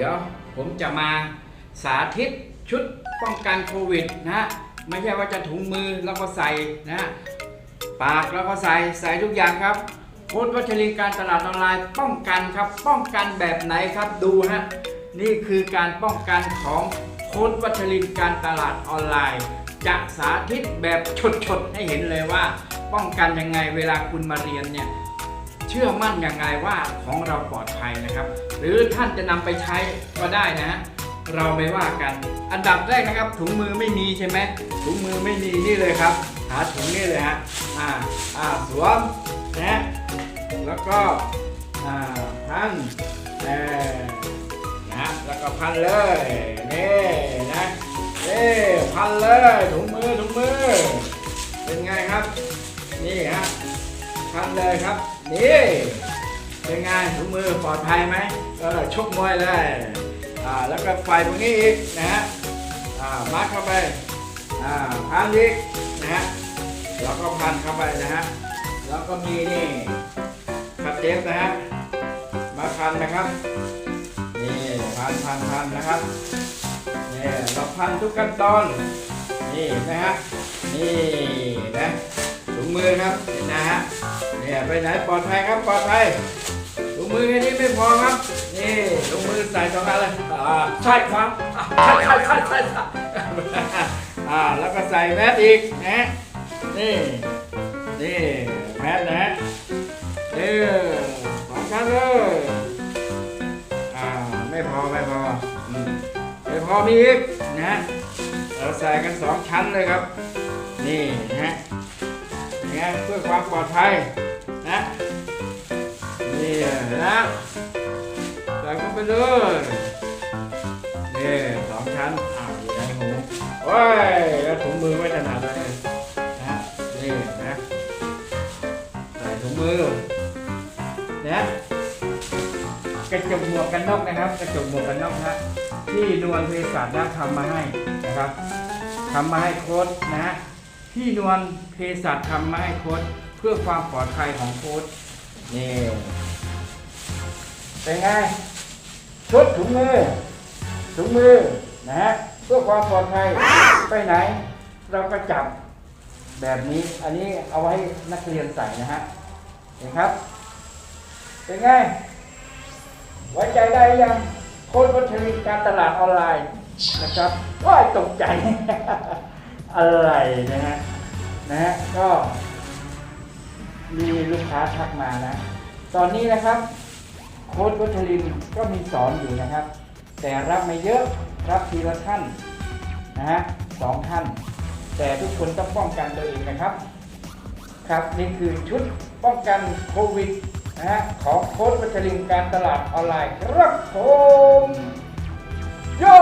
ดี๋ยวผมจะมาสาธิตชุดป้องกันโควิดนะฮะไม่ใช่ว่าจะถุงมือแล้วก็ใส่นะฮะปากแล้วก็ใส่ใส่ทุกอย่างครับโค้ดวัชรินการตลาดออนไลน์ป้องกันครับ ป้องกันแบบไหนครับดูฮะนี่คือการป้องกันของโค้ดวัชรินการตลาดออนไลน์จะสาธิตแบบชดๆให้เห็นเลยว่า ป้องกันยังไงเวลาคุณมาเรียนเนี่ย เชื่อมั่นยังไงว่าของเราปลอดภัยนะครับ หรือท่านจะนำไปใช้ก็ได้นะ เราไม่ว่ากัน อันดับแรกนะครับ ถุงมือไม่มีใช่ไหมถุงมือไม่มีนี่เลยครับ หาถุงนี่เลยฮะอ่าอ่าสวมนะแล้วก็อ่าพันเออนะฮะแล้วก็พันเลยนี่นะนี่พันเลยถุงมือถุงมือ เป็นไงครับ นี่ฮะพันเลยครับ นี่เป็นไงถุงมือปลอดภัยไหมเออชกมวยเลยอ่าแล้วก็ไฟตรงนี้อีกนะฮะอ่ามัดเข้าไปอ่าพันอีกนะฮะแล้วก็พันเข้าไปนะฮะแล้วก็มีนี่คัดเทปนะฮะมาพันนะครับนี่พันพันพันนะครับนี่เราพันทุกขั้นตอนนี่นะฮะนี่นะถุงมือครับเห็นนะฮะ เนี่ยไปไหนปลอดภัยครับปลอดภัยถุงมือแค่นี้ไม่พอครับ นี่ถุงมือใส่สองอันเลยอ่าใช่ครับใช่ใช่ใช่ใช่อ่าแล้วก็ใส่แมสอีกนะนี่นี่แมสนะฮะเออสองชั้นเลยอ่าไม่พอไม่พอไม่พอมีอีกนะเราใส่กันสองชั้นเลยครับ นี่นะฮะเนี่ยเพื่อความปลอดภัย นะนี่นะใส่เข้าไปเลยนี่สองชั้นอ่าอยู่ในหูโอ้ยแล้วถุงมือไม่ถนัดเลยนะนี่นะใส่ถุงมือนะกระจกหมวกกันน็อกนะครับกระจกหมวกกันน็อกนะที่นวลเภสัชนะทำมาให้นะครับทำมาให้โค้ดนะฮะที่นวลเภสัชทำมาให้โค้ด เพื่อความปลอดภัยของโค้ดนี่เป็นไงชุดถุงมือถุงมือนะฮะเพื่อความปลอดภัยไปไหน เราก็จับแบบนี้อันนี้เอาไว้นักเรียนใส่นะฮะเห็นครับ เป็นไงไว้ใจได้ยังโค้ดวัชรินการตลาดออนไลน์นะครับว้ายตกใจอะไรนะฮะนะฮะก็ มีลูกค้าทักมานะ ตอนนี้นะครับโค้ดวัชรินก็มีสอนอยู่นะครับ แต่รับไม่เยอะรับทีละท่านนะฮะสองท่าน แต่ทุกคนต้องป้องกันตัวเองนะครับ ครับนี่คือชุดป้องกันโควิดนะฮะของโค้ดวัชรินการตลาดออนไลน์ครับผมโย่